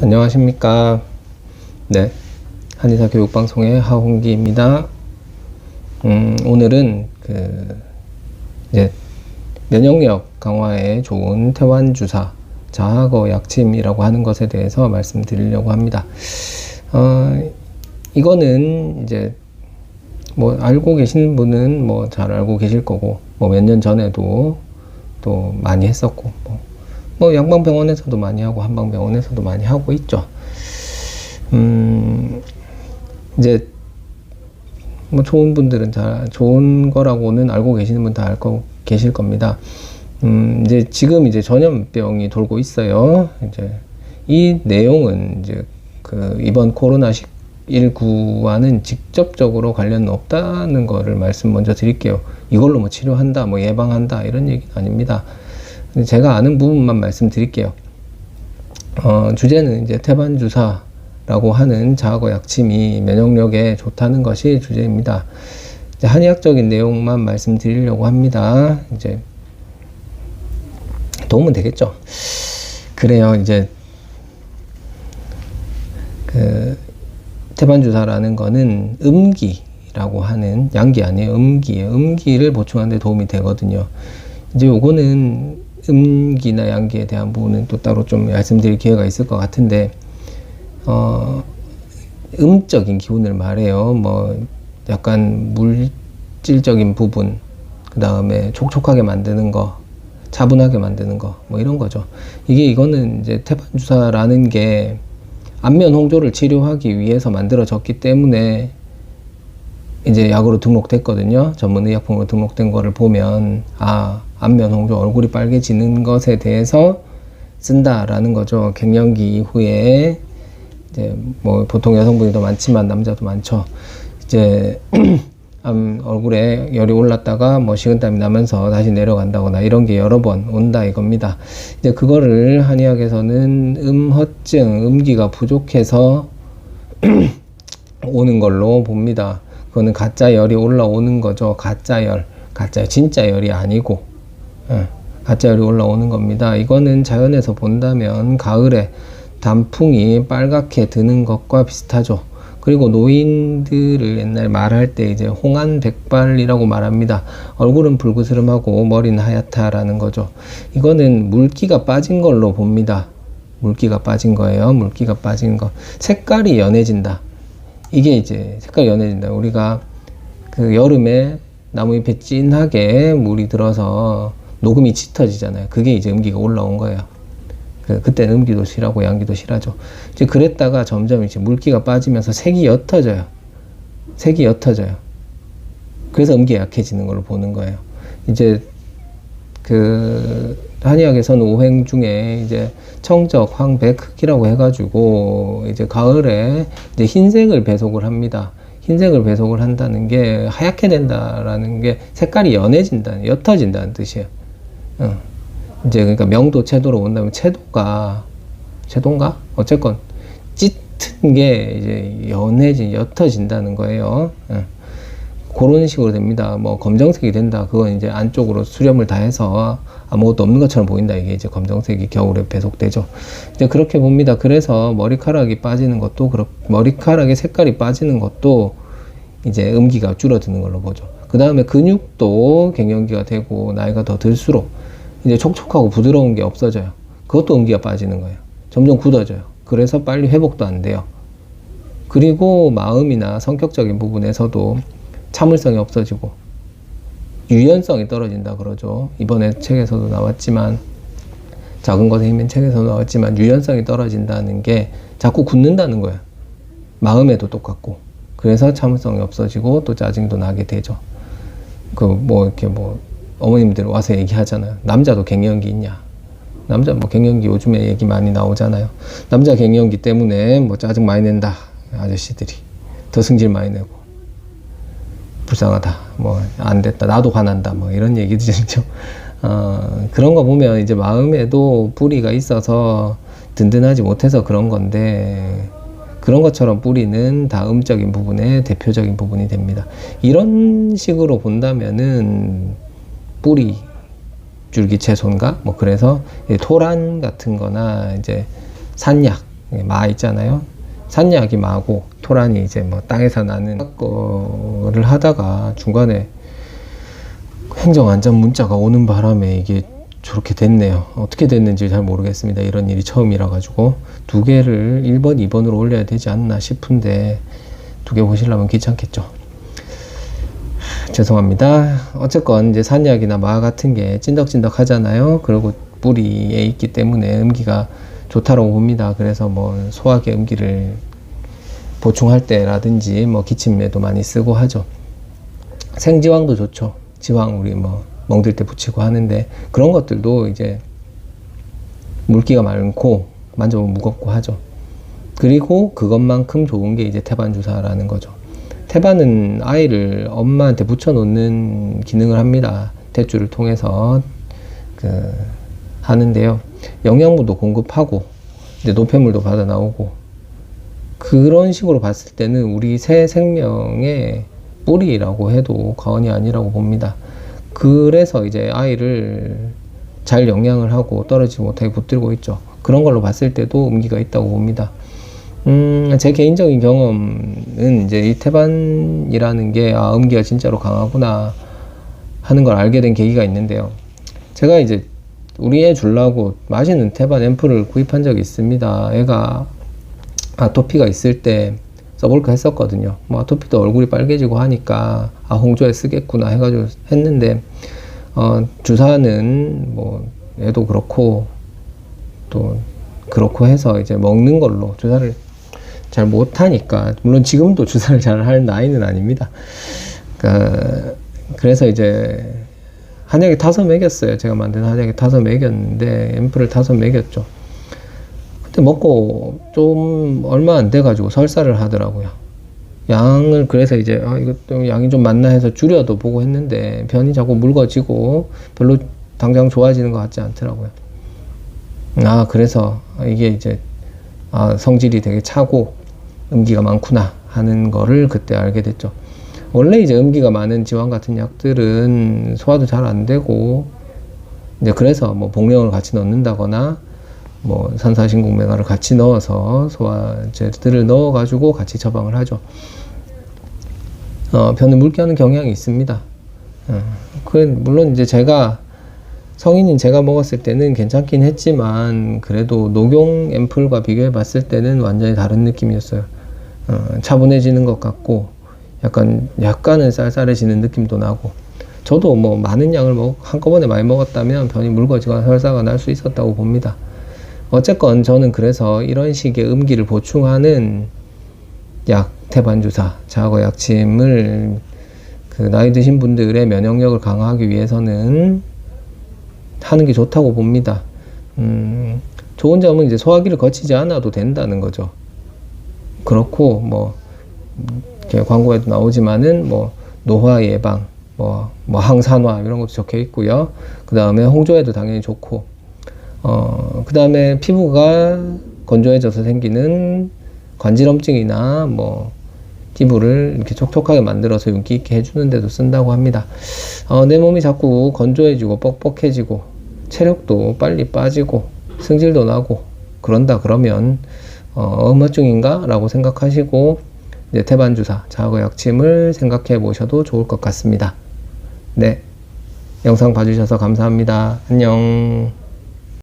안녕하십니까. 네. 한의사 교육방송의 하홍기입니다. 음, 오늘은 그, 이제, 면역력 강화에 좋은 태환주사, 자하거 약침이라고 하는 것에 대해서 말씀드리려고 합니다. 어, 이거는 이제, 뭐, 알고 계시는 분은 뭐 잘 알고 계실 거고, 뭐 몇 년 전에도 또 많이 했었고, 뭐, 뭐 양방병원에서도 많이 하고 한방병원에서도 많이 하고 있죠. 음, 이제 뭐 좋은 분들은 잘 좋은 거라고는 알고 계시는 분 다 알고 계실 겁니다. 음, 이제 지금 이제 전염병이 돌고 있어요. 이제 이 내용은 이제 그 이번 코로나 19와는 직접적으로 관련은 없다는 거를 말씀 먼저 드릴게요. 이걸로 뭐 치료한다, 뭐 예방한다 이런 얘기는 아닙니다. 제가 아는 부분만 말씀드릴게요. 어, 주제는 이제 태반 주사라고 하는 자거 약침이 면역력에 좋다는 것이 주제입니다. 한의학적인 내용만 말씀드리려고 합니다. 이제 도움은 되겠죠. 그래요. 이제 그 태반 주사라는 거는 음기라고 하는 양기 아니에요. 음기예요. 음기를 보충하는 데 도움이 되거든요. 이제 요거는 음기나 양기에 대한 부분은 또 따로 좀 말씀드릴 기회가 있을 것 같은데 어 음적인 기운을 말해요. 뭐 약간 물질적인 부분, 그 다음에 촉촉하게 만드는 거, 차분하게 만드는 거, 뭐 이런 거죠. 이게 이거는 이제 태반 주사라는 게 안면 홍조를 치료하기 위해서 만들어졌기 때문에 이제 약으로 등록됐거든요. 전문 의약품으로 등록된 거를 보면 아 안면 홍조 얼굴이 빨개지는 것에 대해서 쓴다라는 거죠. 갱년기 이후에 이제 뭐 보통 여성분이 더 많지만 남자도 많죠. 이제 음, 얼굴에 열이 올랐다가 뭐 식은땀이 나면서 다시 내려간다거나 이런 게 여러 번 온다 이겁니다. 이제 그거를 한의학에서는 음허증, 음기가 부족해서 오는 걸로 봅니다. 그거는 가짜 열이 올라오는 거죠. 가짜 열, 가짜 진짜 열이 아니고 예, 가짜 열이 올라오는 겁니다. 이거는 자연에서 본다면 가을에 단풍이 빨갛게 드는 것과 비슷하죠. 그리고 노인들을 옛날 말할 때 이제 홍안 백발이라고 말합니다. 얼굴은 불그스름하고 머리는 하얗다라는 거죠. 이거는 물기가 빠진 걸로 봅니다. 물기가 빠진 거예요. 물기가 빠진 거. 색깔이 연해진다. 이게 이제 색깔이 연해진다. 우리가 그 여름에 나무잎에 진하게 물이 들어서 녹음이 짙어지잖아요. 그게 이제 음기가 올라온 거예요. 그, 그때는 음기도 실하고 양기도 실하죠. 이제 그랬다가 점점 이제 물기가 빠지면서 색이 옅어져요. 색이 옅어져요. 그래서 음기가 약해지는 걸로 보는 거예요. 이제 그 한의학에서는 오행 중에 이제 청적, 황백, 흑이라고 해가지고 이제 가을에 이제 흰색을 배속을 합니다. 흰색을 배속을 한다는 게 하얗게 된다라는 게 색깔이 연해진다는, 옅어진다는 뜻이에요. 어. 이제 그러니까 명도 채도로 온다면 채도가 채도인가? 어쨌건 짙은 게 이제 연해진, 옅어진다는 거예요. 어. 그런 식으로 됩니다. 뭐 검정색이 된다. 그건 이제 안쪽으로 수렴을 다 해서 아무것도 없는 것처럼 보인다. 이게 이제 검정색이 겨울에 배속되죠. 이제 그렇게 봅니다. 그래서 머리카락이 빠지는 것도 그렇 머리카락의 색깔이 빠지는 것도 이제 음기가 줄어드는 걸로 보죠. 그 다음에 근육도 갱년기가 되고 나이가 더 들수록 이제 촉촉하고 부드러운 게 없어져요. 그것도 음기가 빠지는 거예요. 점점 굳어져요. 그래서 빨리 회복도 안 돼요. 그리고 마음이나 성격적인 부분에서도 참을성이 없어지고 유연성이 떨어진다 그러죠. 이번에 책에서도 나왔지만 작은 것에 힘인 책에서 나왔지만 유연성이 떨어진다는 게 자꾸 굳는다는 거예요. 마음에도 똑같고 그래서 참을성이 없어지고 또 짜증도 나게 되죠. 그 뭐 이렇게 뭐 어머님들 와서 얘기하잖아요. 남자도 갱년기 있냐? 남자 뭐 갱년기 요즘에 얘기 많이 나오잖아요. 남자 갱년기 때문에 뭐 짜증 많이 낸다 아저씨들이 더 승질 많이 내고 불쌍하다 뭐 안 됐다 나도 화난다 뭐 이런 얘기들이죠. 어, 그런 거 보면 이제 마음에도 뿌리가 있어서 든든하지 못해서 그런 건데 그런 것처럼 뿌리는 다음적인 부분의 대표적인 부분이 됩니다. 이런 식으로 본다면은 뿌리 줄기 채소인가 뭐 그래서 토란 같은 거나 이제 산약 마 있잖아요. 산약이 마고 토란이 이제 뭐 땅에서 나는 거를 하다가 중간에 행정안전 문자가 오는 바람에 이게 저렇게 됐네요. 어떻게 됐는지 잘 모르겠습니다. 이런 일이 처음이라 가지고 두 개를 1번, 2번으로 올려야 되지 않나 싶은데 두 개 보시려면 귀찮겠죠. 죄송합니다. 어쨌건 이제 산약이나 마 같은 게 찐덕찐덕 하잖아요. 그리고 뿌리에 있기 때문에 음기가 좋다고 봅니다. 그래서 뭐 소화기 음기를 보충할 때라든지 뭐 기침에도 많이 쓰고 하죠. 생지황도 좋죠. 지황 우리 뭐 멍들 때 붙이고 하는데 그런 것들도 이제 물기가 많고 만져보면 무겁고 하죠. 그리고 그것만큼 좋은 게 이제 태반 주사라는 거죠. 태반은 아이를 엄마한테 붙여놓는 기능을 합니다. 대줄을 통해서 그 하는데요. 영양분도 공급하고 이제 노폐물도 받아 나오고 그런 식으로 봤을 때는 우리 새 생명의 뿌리라고 해도 과언이 아니라고 봅니다. 그래서 이제 아이를 잘 영양을 하고 떨어지지 못하게 붙들고 있죠. 그런 걸로 봤을 때도 의미가 있다고 봅니다. 음, 제 개인적인 경험은 이제 이 태반이라는 게, 아, 음기가 진짜로 강하구나 하는 걸 알게 된 계기가 있는데요. 제가 이제 우리 애 주려고 마시는 태반 앰플을 구입한 적이 있습니다. 애가 아토피가 있을 때 써볼까 했었거든요. 뭐 아토피도 얼굴이 빨개지고 하니까 아 홍조에 쓰겠구나 해가지고 했는데 어 주사는 뭐 애도 그렇고 또 그렇고 해서 이제 먹는 걸로 주사를 잘 못하니까 물론 지금도 주사를 잘 할 나이는 아닙니다. 그러니까 그래서 이제 한약에 타서 먹였어요. 제가 만든 한약에 타서 먹였는데 앰플을 타서 먹였죠. 근데 먹고 좀 얼마 안 돼가지고 설사를 하더라고요. 양을 그래서 이제 아좀 양이 좀 많나 해서 줄여도 보고 했는데 변이 자꾸 묽어지고 별로 당장 좋아지는 것 같지 않더라고요. 아 그래서 이게 이제 아 성질이 되게 차고 음기가 많구나 하는 거를 그때 알게 됐죠. 원래 이제 음기가 많은 지환 같은 약들은 소화도 잘 안 되고 이제 그래서 뭐 복령을 같이 넣는다거나 뭐 산사신공맹화를 같이 넣어서 소화제들을 넣어가지고 같이 처방을 하죠. 어, 변을 묽게 하는 경향이 있습니다. 어, 그 물론 이제 제가 성인인 제가 먹었을 때는 괜찮긴 했지만 그래도 녹용 앰플과 비교해 봤을 때는 완전히 다른 느낌이었어요. 어, 차분해지는 것 같고 약간 약간은 쌀쌀해지는 느낌도 나고 저도 뭐 많은 양을 먹, 한꺼번에 많이 먹었다면 변이 묽어지거나 설사가 날 수 있었다고 봅니다. 어쨌건 저는 그래서 이런 식의 음기를 보충하는 약, 태반주사, 자거 약침을 그 나이 드신 분들의 면역력을 강화하기 위해서는 하는 게 좋다고 봅니다. 음, 좋은 점은 이제 소화기를 거치지 않아도 된다는 거죠. 그렇고 뭐 광고에도 나오지만은 뭐 노화 예방, 뭐, 뭐 항산화 이런 것도 적혀 있고요. 그 다음에 홍조에도 당연히 좋고, 어, 그 다음에 피부가 건조해져서 생기는 관질염증이나 뭐 피부를 이렇게 촉촉하게 만들어서 윤기 있게 해주는 데도 쓴다고 합니다. 어, 내 몸이 자꾸 건조해지고 뻑뻑해지고 체력도 빨리 빠지고 승질도 나고 그런다 그러면 어, 음화증인가? 라고 생각하시고 이제 태반 주사, 자거 약침을 생각해 보셔도 좋을 것 같습니다. 네. 영상 봐주셔서 감사합니다. 안녕.